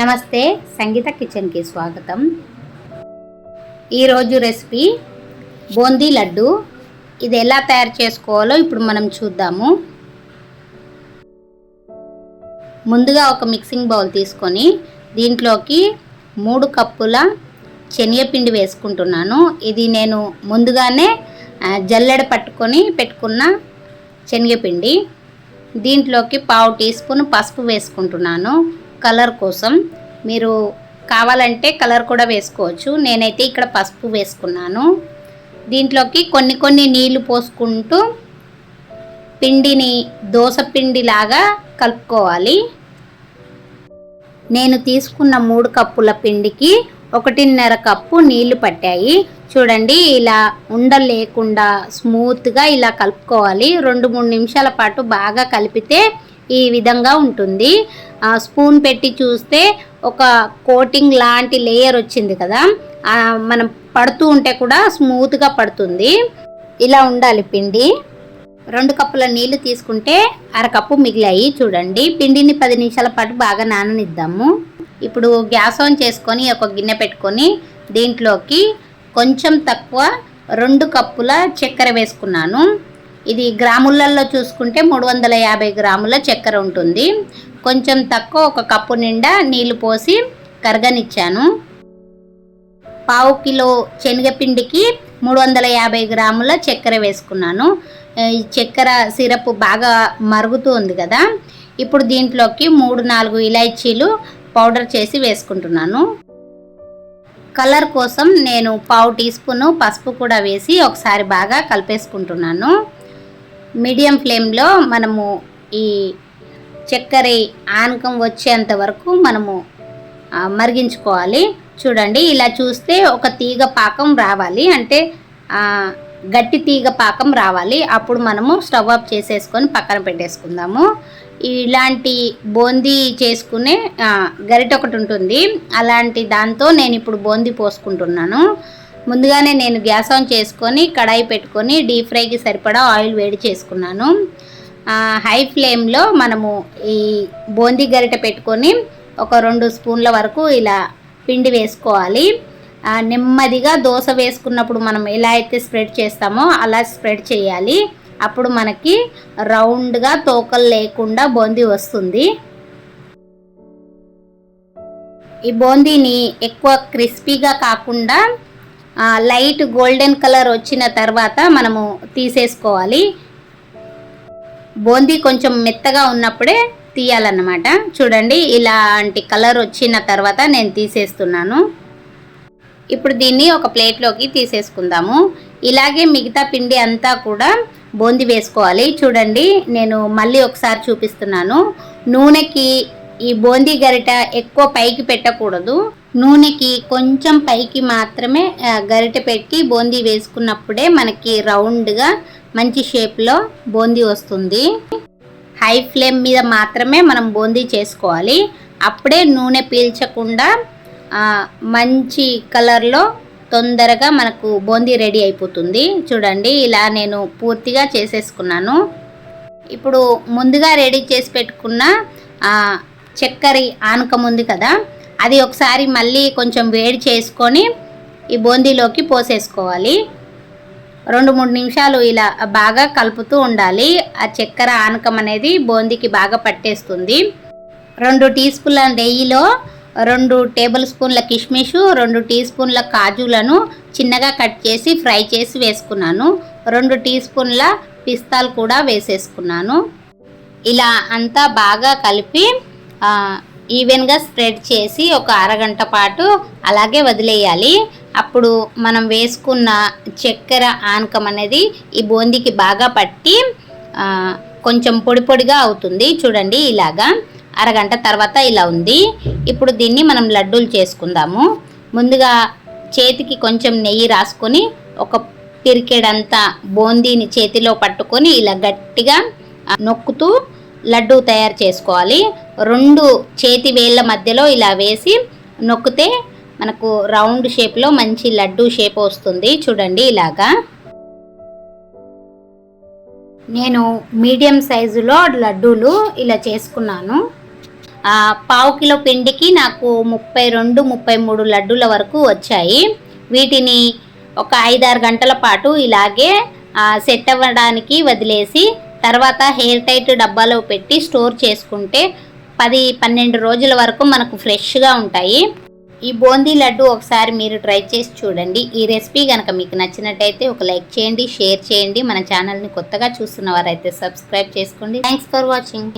నమస్తే సంగీత కిచెన్కి స్వాగతం. ఈరోజు రెసిపీ బూందీ లడ్డు. ఇది ఎలా తయారు చేసుకోవాలో ఇప్పుడు మనం చూద్దాము. ముందుగా ఒక మిక్సింగ్ బౌల్ తీసుకొని దీంట్లోకి మూడు కప్పుల శనగపిండి వేసుకుంటున్నాను. ఇది నేను ముందుగానే జల్లెడ పట్టుకొని పెట్టుకున్న శనగపిండి. దీంట్లోకి పావు టీ స్పూన్ పసుపు వేసుకుంటున్నాను. కలర్ కోసం మీరు కావాలంటే కలర్ కూడా వేసుకోవచ్చు. నేనైతే ఇక్కడ పసుపు వేసుకున్నాను. దీంట్లోకి కొన్ని కొన్ని నీళ్ళు పోసుకుంటూ పిండిని దోస పిండిలాగా కలుపుకోవాలి. నేను తీసుకున్న మూడు కప్పుల పిండికి ఒకటిన్నర కప్పు నీళ్ళు పట్టాయి. చూడండి ఇలా ఉండలు లేకుండా స్మూత్గా ఇలా కలుపుకోవాలి. రెండు మూడు నిమిషాల పాటు బాగా కలిపితే ఈ విధంగా ఉంటుంది. స్పూన్ పెట్టి చూస్తే ఒక కోటింగ్ లాంటి లేయర్ వచ్చింది కదా. మనం పడుతూ ఉంటే కూడా స్మూత్గా పడుతుంది. ఇలా ఉండాలి పిండి. రెండు కప్పుల నీళ్ళు తీసుకుంటే అరకప్పు మిగిలాయి చూడండి. పిండిని పది నిమిషాల పాటు బాగా నాననిద్దాము. ఇప్పుడు గ్యాస్ ఆన్ చేసుకొని ఒక గిన్నె పెట్టుకొని దీంట్లోకి కొంచెం తక్కువ రెండు కప్పుల చక్కెర వేసుకున్నాను. ఇది గ్రాములలో చూసుకుంటే మూడు వందల యాభై గ్రాముల చక్కెర ఉంటుంది. కొంచెం తక్కువ ఒక కప్పు నిండా నీళ్ళు పోసి కరగనిచ్చాను. పావు కిలో శనగపిండికి మూడు వందల యాభై గ్రాముల చక్కెర వేసుకున్నాను. ఈ చక్కెర సిరప్ బాగా మరుగుతూ ఉంది కదా. ఇప్పుడు దీంట్లోకి మూడు నాలుగు ఇలాచీలు పౌడర్ చేసి వేసుకుంటున్నాను. కలర్ కోసం నేను పావు టీ స్పూను పసుపు కూడా వేసి ఒకసారి బాగా కలిపేసుకుంటున్నాను. మీడియం ఫ్లేమ్లో మనము ఈ చక్కెర ఆనకం వచ్చేంత వరకు మనము మరిగించుకోవాలి. చూడండి ఇలా చూస్తే ఒక తీగ పాకం రావాలి. అంటే గట్టి తీగ పాకం రావాలి. అప్పుడు మనము స్టవ్ ఆఫ్ చేసేసుకొని పక్కన పెట్టేసుకుందాము. ఇలాంటి బూందీ చేసుకునే గరిట ఒకటి ఉంటుంది. అలాంటి దాంతో నేను ఇప్పుడు బూందీ పోసుకుంటున్నాను. ముందుగానే నేను గ్యాస్ ఆన్ చేసుకొని కడాయి పెట్టుకొని డీప్ ఫ్రైకి సరిపడా ఆయిల్ వేడి చేసుకున్నాను. హై ఫ్లేమ్లో మనము ఈ బూందీ గరిట పెట్టుకొని ఒక రెండు స్పూన్ల వరకు ఇలా పిండి వేసుకోవాలి. నెమ్మదిగా దోశ వేసుకున్నప్పుడు మనం ఎలా అయితే స్ప్రెడ్ చేస్తామో అలా స్ప్రెడ్ చేయాలి. అప్పుడు మనకి రౌండ్గా తోకలు లేకుండా బూందీ వస్తుంది. ఈ బూందీని ఎక్కువ క్రిస్పీగా కాకుండా లైట్ గోల్డెన్ కలర్ వచ్చిన తర్వాత మనము తీసేసుకోవాలి. బూందీ కొంచెం మెత్తగా ఉన్నప్పుడే తీయాలన్నమాట. చూడండి ఇలాంటి కలర్ వచ్చిన తర్వాత నేను తీసేస్తున్నాను. ఇప్పుడు దీన్ని ఒక ప్లేట్లోకి తీసేసుకుందాము. ఇలాగే మిగతా పిండి అంతా కూడా బూందీ వేసుకోవాలి. చూడండి నేను మళ్ళీ ఒకసారి చూపిస్తున్నాను. నూనెకి ఈ బూందీ గరిట ఎక్కువ పైకి పెట్టకూడదు. నూనెకి కొంచెం పైకి మాత్రమే గరిట పెట్టి బూందీ వేసుకున్నప్పుడే మనకి రౌండ్గా మంచి షేప్లో బూందీ వస్తుంది. హై ఫ్లేమ్ మీద మాత్రమే మనం బూందీ చేసుకోవాలి. అప్పుడే నూనె పీల్చకుండా మంచి కలర్లో తొందరగా మనకు బూందీ రెడీ అయిపోతుంది. చూడండి ఇలా నేను పూర్తిగా చేసేసుకున్నాను. ఇప్పుడు ముందుగా రెడీ చేసి పెట్టుకున్న చక్కెర ఆనకం ఉంది కదా అది ఒకసారి మళ్ళీ కొంచెం వేడి చేసుకొని ఈ బూందీలోకి పోసేసుకోవాలి. రెండు మూడు నిమిషాలు ఇలా బాగా కలుపుతూ ఉండాలి. ఆ చక్కెర ఆనకం అనేది బూందీకి బాగా పట్టేస్తుంది. రెండు టీ స్పూన్ల నెయ్యిలో రెండు టేబుల్ స్పూన్ల కిష్మిష్ రెండు టీ స్పూన్ల కాజులను చిన్నగా కట్ చేసి ఫ్రై చేసి వేసుకున్నాను. రెండు టీ స్పూన్ల పిస్తాలు కూడా వేసేసుకున్నాను. ఇలా అంతా బాగా కలిపి ఈవెన్గా స్ప్రెడ్ చేసి ఒక అరగంట పాటు అలాగే వదిలేయాలి. అప్పుడు మనం వేసుకున్న చక్కెర ఆనకం అనేది ఈ బూందీకి బాగా పట్టి కొంచెం పొడి పొడిగా అవుతుంది. చూడండి ఇలాగా. అరగంట తర్వాత ఇలా ఉంది. ఇప్పుడు దీన్ని మనం లడ్డూలు చేసుకుందాము. ముందుగా చేతికి కొంచెం నెయ్యి రాసుకొని ఒక పిరికెడంతా బూందీని చేతిలో పట్టుకొని ఇలా గట్టిగా నొక్కుతూ లడ్డు తయారు చేసుకోవాలి. రెండు చేతి వేళ్ళ మధ్యలో ఇలా వేసి నొక్కితే మనకు రౌండ్ షేప్లో మంచి లడ్డు షేప్ వస్తుంది. చూడండి ఇలాగా. నేను మీడియం సైజులో లడ్డూలు ఇలా చేసుకున్నాను. పావు కిలో పిండికి నాకు ముప్పై రెండు ముప్పై మూడు లడ్డూల వరకు వచ్చాయి. వీటిని ఒక ఐదారు గంటల పాటు ఇలాగే సెట్ అవ్వడానికి వదిలేసి తర్వాత హెయిర్ టైట్ డబ్బాలో పెట్టి స్టోర్ చేసుకుంటే పది పన్నెండు రోజుల వరకు మనకు ఫ్రెష్గా ఉంటాయి. ఈ బూందీ లడ్డు ఒకసారి మీరు ట్రై చేసి చూడండి. ఈ రెసిపీ కనుక మీకు నచ్చినట్టయితే ఒక లైక్ చేయండి షేర్ చేయండి. మన ఛానల్ని కొత్తగా చూస్తున్న వారైతే సబ్స్క్రైబ్ చేసుకోండి. Thanks for watching